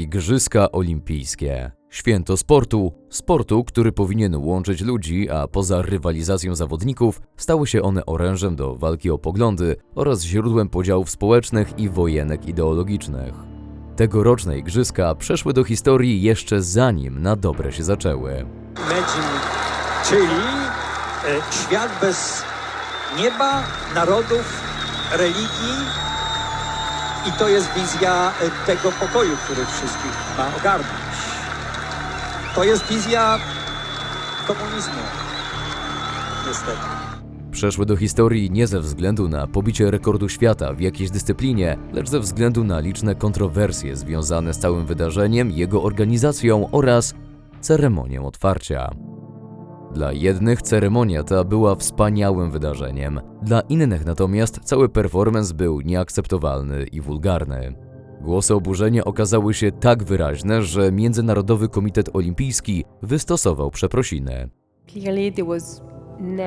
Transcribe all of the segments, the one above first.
Igrzyska Olimpijskie. Święto sportu, sportu, który powinien łączyć ludzi, a poza rywalizacją zawodników stały się one orężem do walki o poglądy oraz źródłem podziałów społecznych i wojenek ideologicznych. Tegoroczne igrzyska przeszły do historii jeszcze zanim na dobre się zaczęły. Imagine, czyli e, świat bez nieba, narodów, religii i to jest wizja e, tego pokoju, który wszystkich ma ogarnąć. To jest wizja komunizmu, niestety. Przeszły do historii nie ze względu na pobicie rekordu świata w jakiejś dyscyplinie, lecz ze względu na liczne kontrowersje związane z całym wydarzeniem, jego organizacją oraz ceremonią otwarcia. Dla jednych ceremonia ta była wspaniałym wydarzeniem, dla innych natomiast cały performance był nieakceptowalny i wulgarny. Głosy oburzenia okazały się tak wyraźne, że Międzynarodowy Komitet Olimpijski wystosował przeprosiny. Clearly, there was.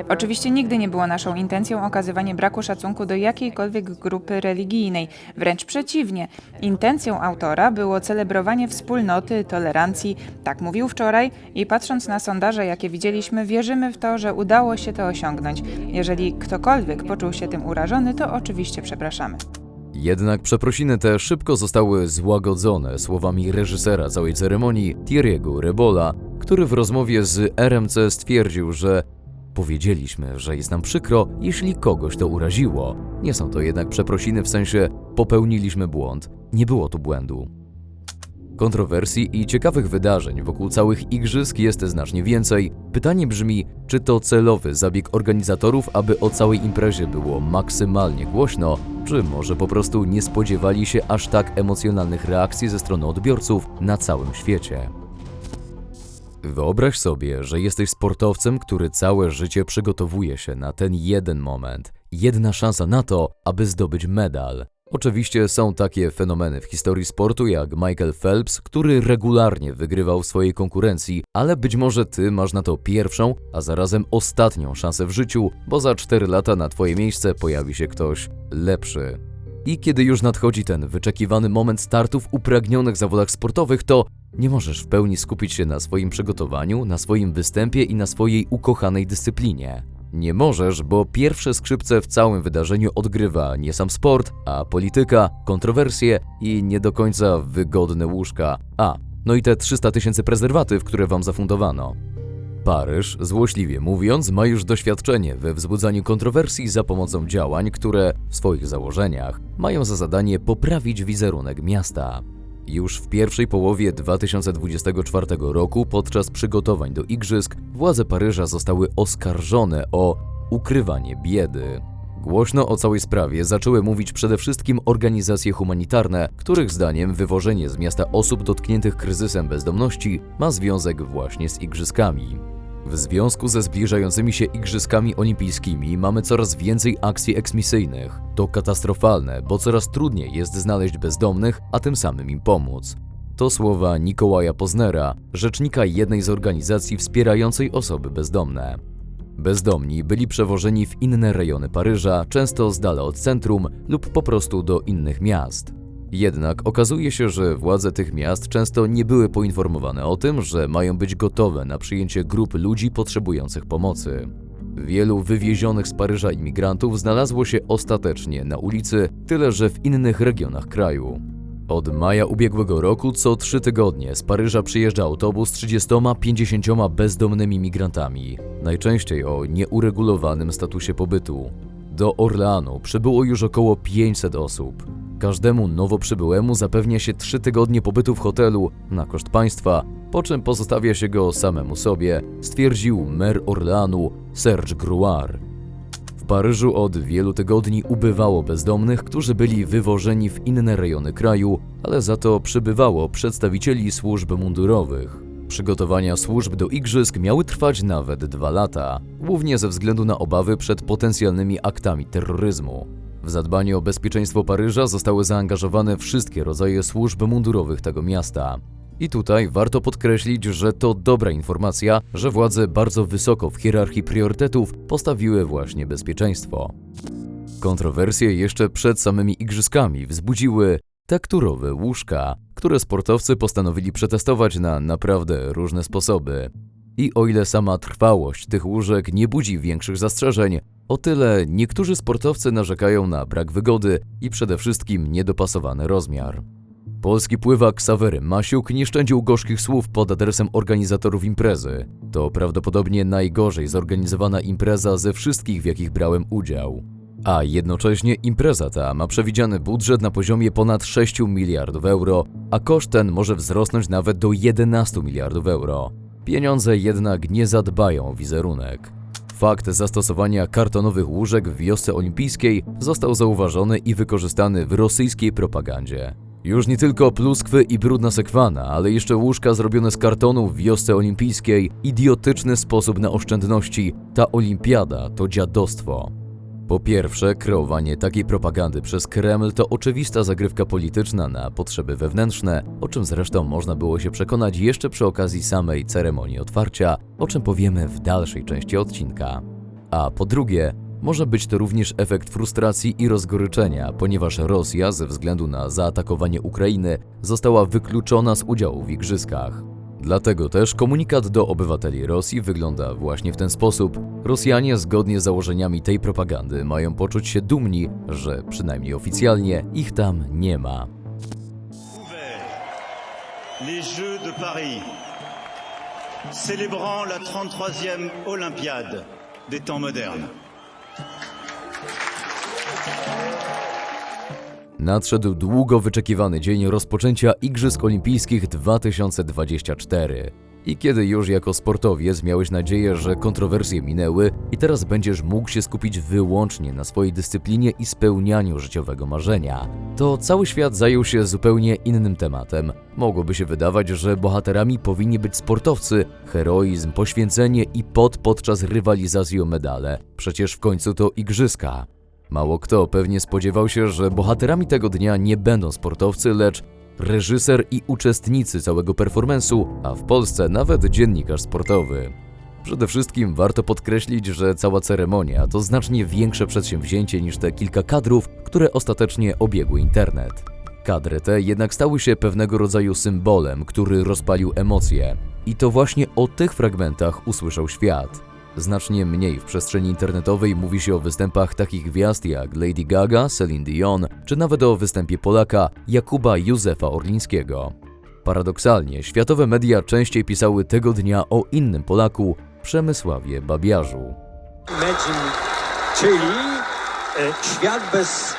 Oczywiście nigdy nie było naszą intencją okazywanie braku szacunku do jakiejkolwiek grupy religijnej. Wręcz przeciwnie. Intencją autora było celebrowanie wspólnoty, tolerancji. Tak mówił wczoraj i patrząc na sondaże, jakie widzieliśmy, wierzymy w to, że udało się to osiągnąć. Jeżeli ktokolwiek poczuł się tym urażony, to oczywiście przepraszamy. Jednak przeprosiny te szybko zostały złagodzone słowami reżysera całej ceremonii, Thierry'ego Rebola, który w rozmowie z RMC stwierdził, że powiedzieliśmy, że jest nam przykro, jeśli kogoś to uraziło. Nie są to jednak przeprosiny w sensie popełniliśmy błąd. Nie było tu błędu. Kontrowersji i ciekawych wydarzeń wokół całych igrzysk jest znacznie więcej. Pytanie brzmi, czy to celowy zabieg organizatorów, aby o całej imprezie było maksymalnie głośno, czy może po prostu nie spodziewali się aż tak emocjonalnych reakcji ze strony odbiorców na całym świecie. Wyobraź sobie, że jesteś sportowcem, który całe życie przygotowuje się na ten jeden moment, jedna szansa na to, aby zdobyć medal. Oczywiście są takie fenomeny w historii sportu jak Michael Phelps, który regularnie wygrywał w swojej konkurencji, ale być może ty masz na to pierwszą, a zarazem ostatnią szansę w życiu, bo za 4 lata na twoje miejsce pojawi się ktoś lepszy. I kiedy już nadchodzi ten wyczekiwany moment startów upragnionych zawodach sportowych, to nie możesz w pełni skupić się na swoim przygotowaniu, na swoim występie i na swojej ukochanej dyscyplinie. Nie możesz, bo pierwsze skrzypce w całym wydarzeniu odgrywa nie sam sport, a polityka, kontrowersje i nie do końca wygodne łóżka. A, no i te 300 tysięcy prezerwatyw, które wam zafundowano. Paryż, złośliwie mówiąc, ma już doświadczenie we wzbudzaniu kontrowersji za pomocą działań, które w swoich założeniach mają za zadanie poprawić wizerunek miasta. Już w pierwszej połowie 2024 roku, podczas przygotowań do igrzysk, władze Paryża zostały oskarżone o ukrywanie biedy. Głośno o całej sprawie zaczęły mówić przede wszystkim organizacje humanitarne, których zdaniem wywożenie z miasta osób dotkniętych kryzysem bezdomności ma związek właśnie z igrzyskami. W związku ze zbliżającymi się Igrzyskami Olimpijskimi mamy coraz więcej akcji eksmisyjnych. To katastrofalne, bo coraz trudniej jest znaleźć bezdomnych, a tym samym im pomóc. To słowa Nikołaja Poznera, rzecznika jednej z organizacji wspierającej osoby bezdomne. Bezdomni byli przewożeni w inne rejony Paryża, często z dala od centrum lub po prostu do innych miast. Jednak okazuje się, że władze tych miast często nie były poinformowane o tym, że mają być gotowe na przyjęcie grup ludzi potrzebujących pomocy. Wielu wywiezionych z Paryża imigrantów znalazło się ostatecznie na ulicy, tyle że w innych regionach kraju. Od maja ubiegłego roku co trzy tygodnie z Paryża przyjeżdża autobus z 30-50 bezdomnymi migrantami, najczęściej o nieuregulowanym statusie pobytu. Do Orleanu przybyło już około 500 osób. Każdemu nowo przybyłemu zapewnia się 3 tygodnie pobytu w hotelu na koszt państwa, po czym pozostawia się go samemu sobie, stwierdził mer Orleanu Serge Grouard. W Paryżu od wielu tygodni ubywało bezdomnych, którzy byli wywożeni w inne rejony kraju, ale za to przybywało przedstawicieli służb mundurowych. Przygotowania służb do igrzysk miały trwać nawet dwa lata, głównie ze względu na obawy przed potencjalnymi aktami terroryzmu. W zadbanie o bezpieczeństwo Paryża zostały zaangażowane wszystkie rodzaje służb mundurowych tego miasta. I tutaj warto podkreślić, że to dobra informacja, że władze bardzo wysoko w hierarchii priorytetów postawiły właśnie bezpieczeństwo. Kontrowersje jeszcze przed samymi igrzyskami wzbudziły Tekturowe łóżka, które sportowcy postanowili przetestować na naprawdę różne sposoby. I o ile sama trwałość tych łóżek nie budzi większych zastrzeżeń, o tyle niektórzy sportowcy narzekają na brak wygody i przede wszystkim niedopasowany rozmiar. Polski pływak Sawery Masiuk nie szczędził gorzkich słów pod adresem organizatorów imprezy. To prawdopodobnie najgorzej zorganizowana impreza ze wszystkich, w jakich brałem udział. A jednocześnie impreza ta ma przewidziany budżet na poziomie ponad 6 miliardów euro, a koszt ten może wzrosnąć nawet do 11 miliardów euro. Pieniądze jednak nie zadbają o wizerunek. Fakt zastosowania kartonowych łóżek w wiosce olimpijskiej został zauważony i wykorzystany w rosyjskiej propagandzie. Już nie tylko pluskwy i brudna sekwana, ale jeszcze łóżka zrobione z kartonu w wiosce olimpijskiej, idiotyczny sposób na oszczędności. Ta olimpiada to dziadostwo. Po pierwsze, kreowanie takiej propagandy przez Kreml to oczywista zagrywka polityczna na potrzeby wewnętrzne, o czym zresztą można było się przekonać jeszcze przy okazji samej ceremonii otwarcia, o czym powiemy w dalszej części odcinka. A po drugie, może być to również efekt frustracji i rozgoryczenia, ponieważ Rosja ze względu na zaatakowanie Ukrainy została wykluczona z udziału w igrzyskach. Dlatego też komunikat do obywateli Rosji wygląda właśnie w ten sposób. Rosjanie, zgodnie z założeniami tej propagandy, mają poczuć się dumni, że przynajmniej oficjalnie ich tam nie ma. les Jeux de Paris, célébrant la 33e Olympiade des temps modernes. Nadszedł długo wyczekiwany dzień rozpoczęcia Igrzysk Olimpijskich 2024. I kiedy już jako sportowiec miałeś nadzieję, że kontrowersje minęły i teraz będziesz mógł się skupić wyłącznie na swojej dyscyplinie i spełnianiu życiowego marzenia, to cały świat zajął się zupełnie innym tematem. Mogłoby się wydawać, że bohaterami powinni być sportowcy, heroizm, poświęcenie i pot podczas rywalizacji o medale. Przecież w końcu to igrzyska. Mało kto pewnie spodziewał się, że bohaterami tego dnia nie będą sportowcy, lecz reżyser i uczestnicy całego performance'u, a w Polsce nawet dziennikarz sportowy. Przede wszystkim warto podkreślić, że cała ceremonia to znacznie większe przedsięwzięcie niż te kilka kadrów, które ostatecznie obiegły internet. Kadry te jednak stały się pewnego rodzaju symbolem, który rozpalił emocje. I to właśnie o tych fragmentach usłyszał świat. Znacznie mniej w przestrzeni internetowej mówi się o występach takich gwiazd jak Lady Gaga, Celine Dion, czy nawet o występie Polaka Jakuba Józefa Orlińskiego. Paradoksalnie, światowe media częściej pisały tego dnia o innym Polaku, Przemysławie Babiarzu. Imagine, czyli e, świat bez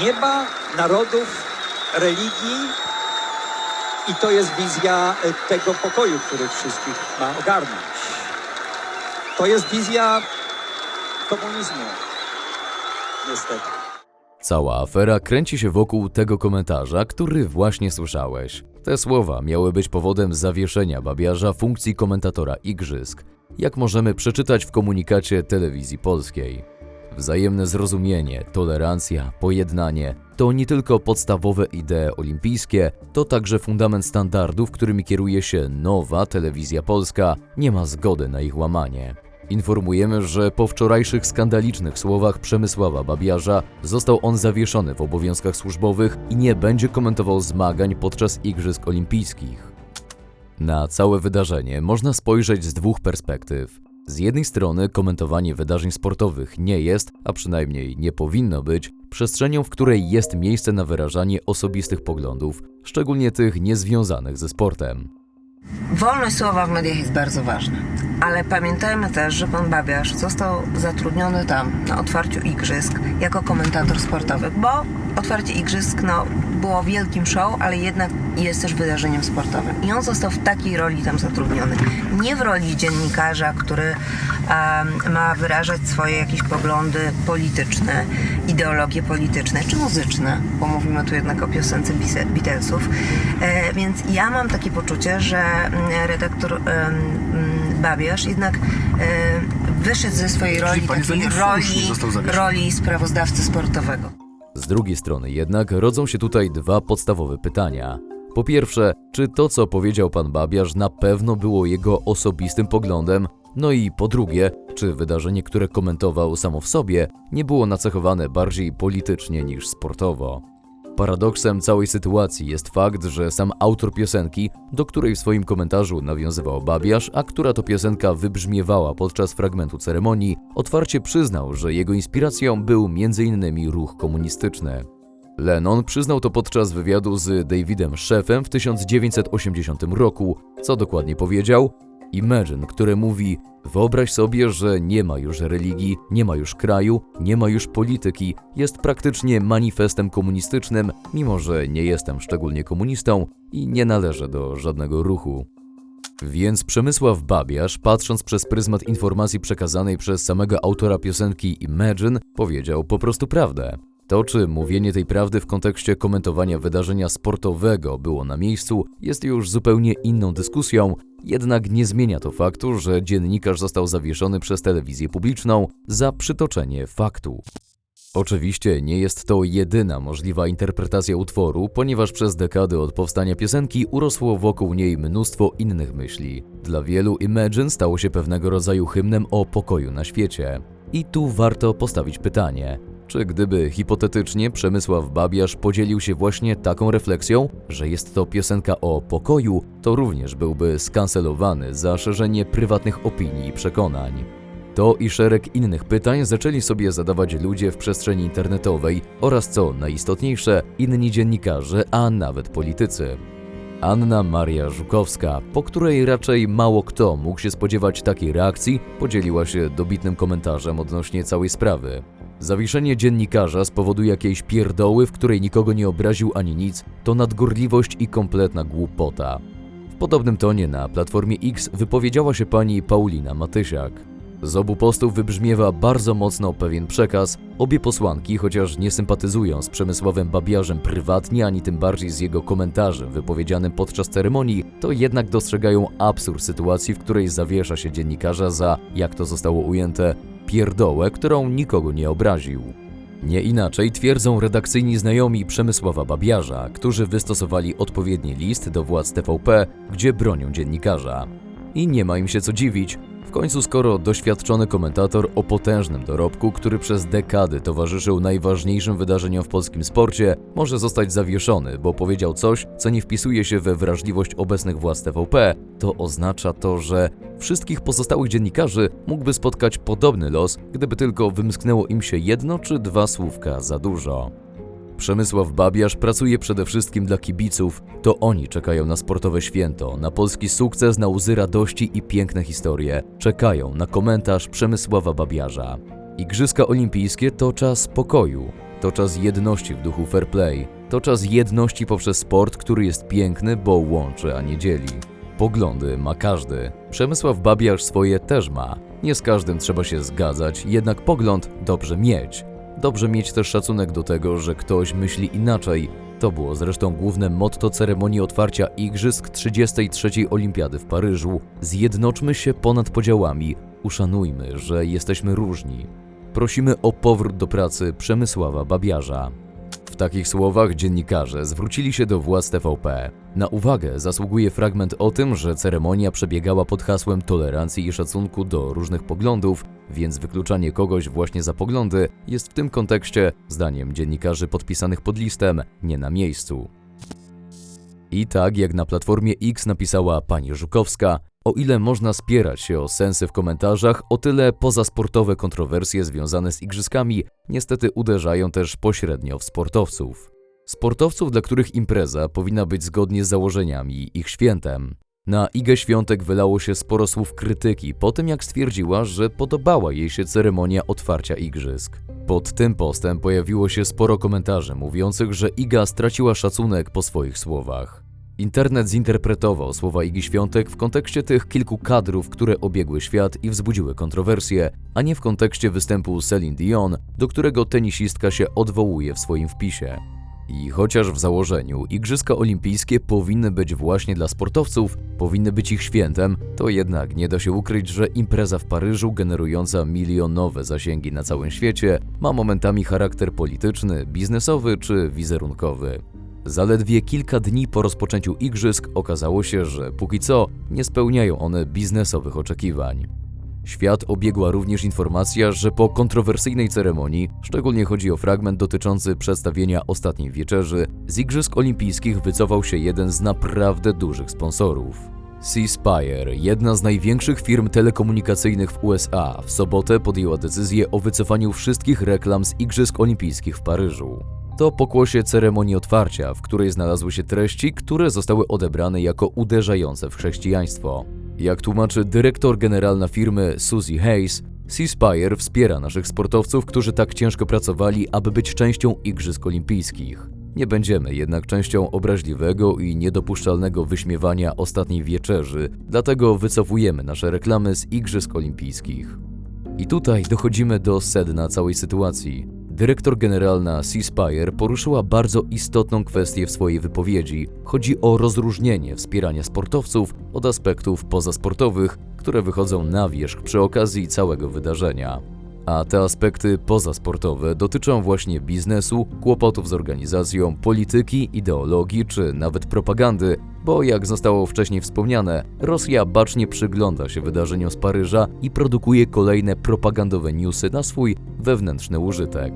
nieba, narodów, religii. I to jest wizja e, tego pokoju, który wszystkich ma ogarnąć. To jest wizja komunizmu. Niestety. Cała afera kręci się wokół tego komentarza, który właśnie słyszałeś. Te słowa miały być powodem zawieszenia babiarza funkcji komentatora igrzysk, jak możemy przeczytać w komunikacie telewizji polskiej. Wzajemne zrozumienie, tolerancja, pojednanie to nie tylko podstawowe idee olimpijskie, to także fundament standardów, którymi kieruje się nowa telewizja polska, nie ma zgody na ich łamanie. Informujemy, że po wczorajszych skandalicznych słowach Przemysława Babiarza został on zawieszony w obowiązkach służbowych i nie będzie komentował zmagań podczas Igrzysk Olimpijskich. Na całe wydarzenie można spojrzeć z dwóch perspektyw. Z jednej strony komentowanie wydarzeń sportowych nie jest, a przynajmniej nie powinno być, przestrzenią, w której jest miejsce na wyrażanie osobistych poglądów, szczególnie tych niezwiązanych ze sportem. Wolność słowa w mediach jest bardzo ważna, ale pamiętajmy też, że pan Babiarz został zatrudniony tam na otwarciu igrzysk jako komentator sportowy, bo otwarcie igrzysk no, było wielkim show, ale jednak jest też wydarzeniem sportowym. I on został w takiej roli tam zatrudniony. Nie w roli dziennikarza, który em, ma wyrażać swoje jakieś poglądy polityczne, ideologie polityczne czy muzyczne, bo mówimy tu jednak o piosence Beatlesów. E, więc ja mam takie poczucie, że mm, redaktor mm, Babiarz jednak e, wyszedł ze swojej roli, takiej roli, roli sprawozdawcy sportowego. Z drugiej strony jednak rodzą się tutaj dwa podstawowe pytania. Po pierwsze, czy to, co powiedział pan Babiarz, na pewno było jego osobistym poglądem? No i po drugie, czy wydarzenie, które komentował samo w sobie, nie było nacechowane bardziej politycznie niż sportowo? Paradoksem całej sytuacji jest fakt, że sam autor piosenki, do której w swoim komentarzu nawiązywał Babiarz, a która to piosenka wybrzmiewała podczas fragmentu ceremonii, otwarcie przyznał, że jego inspiracją był m.in. ruch komunistyczny. Lennon przyznał to podczas wywiadu z Davidem Szefem w 1980 roku, co dokładnie powiedział. Imagine, które mówi: Wyobraź sobie, że nie ma już religii, nie ma już kraju, nie ma już polityki, jest praktycznie manifestem komunistycznym, mimo że nie jestem szczególnie komunistą i nie należę do żadnego ruchu. Więc Przemysław Babiarz, patrząc przez pryzmat informacji przekazanej przez samego autora piosenki Imagine, powiedział po prostu prawdę. To, czy mówienie tej prawdy w kontekście komentowania wydarzenia sportowego było na miejscu, jest już zupełnie inną dyskusją, jednak nie zmienia to faktu, że dziennikarz został zawieszony przez telewizję publiczną za przytoczenie faktu. Oczywiście nie jest to jedyna możliwa interpretacja utworu, ponieważ przez dekady od powstania piosenki urosło wokół niej mnóstwo innych myśli. Dla wielu Imagine stało się pewnego rodzaju hymnem o pokoju na świecie. I tu warto postawić pytanie: czy gdyby hipotetycznie Przemysław Babiarz podzielił się właśnie taką refleksją, że jest to piosenka o pokoju, to również byłby skancelowany za szerzenie prywatnych opinii i przekonań. To i szereg innych pytań zaczęli sobie zadawać ludzie w przestrzeni internetowej oraz co najistotniejsze, inni dziennikarze, a nawet politycy. Anna Maria Żukowska, po której raczej mało kto mógł się spodziewać takiej reakcji, podzieliła się dobitnym komentarzem odnośnie całej sprawy. Zawieszenie dziennikarza z powodu jakiejś pierdoły, w której nikogo nie obraził ani nic, to nadgorliwość i kompletna głupota. W podobnym tonie na Platformie X wypowiedziała się pani Paulina Matysiak. Z obu postów wybrzmiewa bardzo mocno pewien przekaz. Obie posłanki, chociaż nie sympatyzują z Przemysławem Babiarzem prywatnie, ani tym bardziej z jego komentarzem wypowiedzianym podczas ceremonii, to jednak dostrzegają absurd sytuacji, w której zawiesza się dziennikarza za, jak to zostało ujęte, pierdołę, którą nikogo nie obraził. Nie inaczej twierdzą redakcyjni znajomi Przemysława Babiarza, którzy wystosowali odpowiedni list do władz TVP, gdzie bronią dziennikarza. I nie ma im się co dziwić. Końcu, skoro doświadczony komentator o potężnym dorobku, który przez dekady towarzyszył najważniejszym wydarzeniom w polskim sporcie, może zostać zawieszony, bo powiedział coś, co nie wpisuje się we wrażliwość obecnych władz TVP, to oznacza to, że wszystkich pozostałych dziennikarzy mógłby spotkać podobny los, gdyby tylko wymsknęło im się jedno czy dwa słówka za dużo. Przemysław Babiarz pracuje przede wszystkim dla kibiców. To oni czekają na sportowe święto, na polski sukces, na łzy radości i piękne historie. Czekają na komentarz Przemysława Babiarza. Igrzyska olimpijskie to czas pokoju, to czas jedności w duchu fair play, to czas jedności poprzez sport, który jest piękny, bo łączy, a nie dzieli. Poglądy ma każdy. Przemysław Babiarz swoje też ma. Nie z każdym trzeba się zgadzać, jednak pogląd dobrze mieć. Dobrze mieć też szacunek do tego, że ktoś myśli inaczej. To było zresztą główne motto ceremonii otwarcia Igrzysk 33. Olimpiady w Paryżu. Zjednoczmy się ponad podziałami, uszanujmy, że jesteśmy różni. Prosimy o powrót do pracy Przemysława Babiarza. W takich słowach dziennikarze zwrócili się do władz TVP. Na uwagę zasługuje fragment o tym, że ceremonia przebiegała pod hasłem tolerancji i szacunku do różnych poglądów, więc wykluczanie kogoś właśnie za poglądy jest w tym kontekście, zdaniem dziennikarzy podpisanych pod listem, nie na miejscu. I tak jak na Platformie X napisała pani Żukowska, o ile można spierać się o sensy w komentarzach, o tyle pozasportowe kontrowersje związane z igrzyskami niestety uderzają też pośrednio w sportowców. Sportowców, dla których impreza powinna być zgodnie z założeniami ich świętem. Na Igę Świątek wylało się sporo słów krytyki po tym, jak stwierdziła, że podobała jej się ceremonia otwarcia igrzysk. Pod tym postem pojawiło się sporo komentarzy mówiących, że Iga straciła szacunek po swoich słowach. Internet zinterpretował słowa Igi Świątek w kontekście tych kilku kadrów, które obiegły świat i wzbudziły kontrowersje, a nie w kontekście występu Celine Dion, do którego tenisistka się odwołuje w swoim wpisie. I chociaż w założeniu Igrzyska Olimpijskie powinny być właśnie dla sportowców, powinny być ich świętem, to jednak nie da się ukryć, że impreza w Paryżu generująca milionowe zasięgi na całym świecie ma momentami charakter polityczny, biznesowy czy wizerunkowy. Zaledwie kilka dni po rozpoczęciu igrzysk okazało się, że póki co nie spełniają one biznesowych oczekiwań. Świat obiegła również informacja, że po kontrowersyjnej ceremonii, szczególnie chodzi o fragment dotyczący przedstawienia ostatniej wieczerzy, z Igrzysk Olimpijskich wycofał się jeden z naprawdę dużych sponsorów. C-Spire, jedna z największych firm telekomunikacyjnych w USA, w sobotę podjęła decyzję o wycofaniu wszystkich reklam z Igrzysk Olimpijskich w Paryżu. To pokłosie ceremonii otwarcia, w której znalazły się treści, które zostały odebrane jako uderzające w chrześcijaństwo. Jak tłumaczy dyrektor generalna firmy Suzy Hayes, C-Spire wspiera naszych sportowców, którzy tak ciężko pracowali, aby być częścią Igrzysk Olimpijskich. Nie będziemy jednak częścią obraźliwego i niedopuszczalnego wyśmiewania ostatniej wieczerzy, dlatego wycofujemy nasze reklamy z Igrzysk Olimpijskich. I tutaj dochodzimy do sedna całej sytuacji. Dyrektor generalna C-Spire poruszyła bardzo istotną kwestię w swojej wypowiedzi. Chodzi o rozróżnienie wspierania sportowców od aspektów pozasportowych, które wychodzą na wierzch przy okazji całego wydarzenia. A te aspekty pozasportowe dotyczą właśnie biznesu, kłopotów z organizacją, polityki, ideologii czy nawet propagandy, bo jak zostało wcześniej wspomniane, Rosja bacznie przygląda się wydarzeniom z Paryża i produkuje kolejne propagandowe newsy na swój wewnętrzny użytek.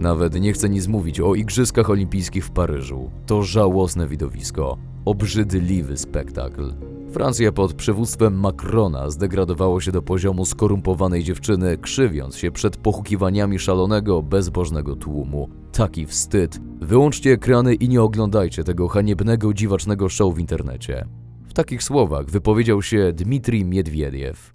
Nawet nie chcę nic mówić o Igrzyskach Olimpijskich w Paryżu. To żałosne widowisko, obrzydliwy spektakl. Francja pod przywództwem Macrona zdegradowało się do poziomu skorumpowanej dziewczyny, krzywiąc się przed pochukiwaniami szalonego, bezbożnego tłumu. Taki wstyd. Wyłączcie ekrany i nie oglądajcie tego haniebnego, dziwacznego show w internecie. W takich słowach wypowiedział się Dmitrij Miedwiediew.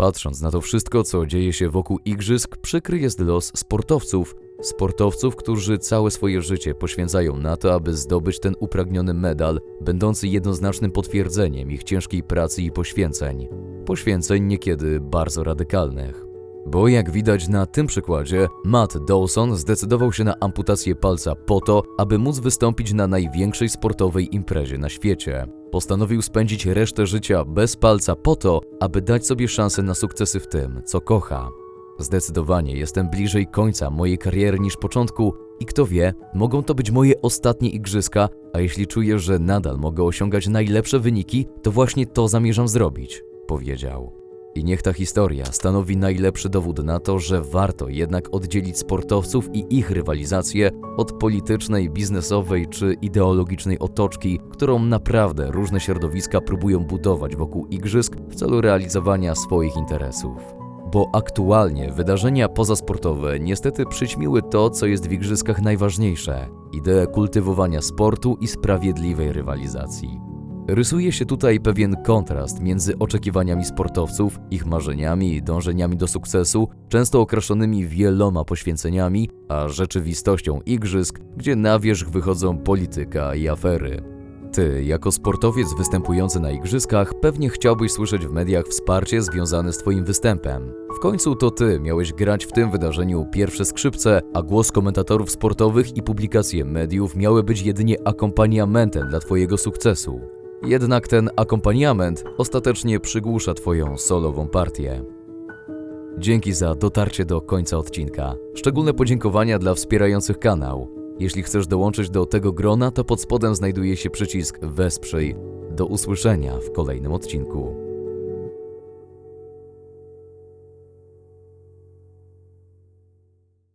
Patrząc na to wszystko, co dzieje się wokół igrzysk, przykry jest los sportowców. Sportowców, którzy całe swoje życie poświęcają na to, aby zdobyć ten upragniony medal, będący jednoznacznym potwierdzeniem ich ciężkiej pracy i poświęceń. Poświęceń niekiedy bardzo radykalnych. Bo jak widać na tym przykładzie, Matt Dawson zdecydował się na amputację palca po to, aby móc wystąpić na największej sportowej imprezie na świecie. Postanowił spędzić resztę życia bez palca po to, aby dać sobie szansę na sukcesy w tym, co kocha. Zdecydowanie jestem bliżej końca mojej kariery niż początku i kto wie, mogą to być moje ostatnie igrzyska, a jeśli czuję, że nadal mogę osiągać najlepsze wyniki, to właśnie to zamierzam zrobić, powiedział. I niech ta historia stanowi najlepszy dowód na to, że warto jednak oddzielić sportowców i ich rywalizację od politycznej, biznesowej czy ideologicznej otoczki, którą naprawdę różne środowiska próbują budować wokół igrzysk w celu realizowania swoich interesów. Bo aktualnie wydarzenia pozasportowe niestety przyćmiły to, co jest w igrzyskach najważniejsze ideę kultywowania sportu i sprawiedliwej rywalizacji. Rysuje się tutaj pewien kontrast między oczekiwaniami sportowców, ich marzeniami i dążeniami do sukcesu, często okraszonymi wieloma poświęceniami, a rzeczywistością igrzysk, gdzie na wierzch wychodzą polityka i afery. Ty, jako sportowiec występujący na igrzyskach, pewnie chciałbyś słyszeć w mediach wsparcie związane z Twoim występem. W końcu to Ty miałeś grać w tym wydarzeniu pierwsze skrzypce, a głos komentatorów sportowych i publikacje mediów miały być jedynie akompaniamentem dla Twojego sukcesu. Jednak ten akompaniament ostatecznie przygłusza Twoją solową partię. Dzięki za dotarcie do końca odcinka. Szczególne podziękowania dla wspierających kanał. Jeśli chcesz dołączyć do tego grona, to pod spodem znajduje się przycisk Wesprzyj. Do usłyszenia w kolejnym odcinku.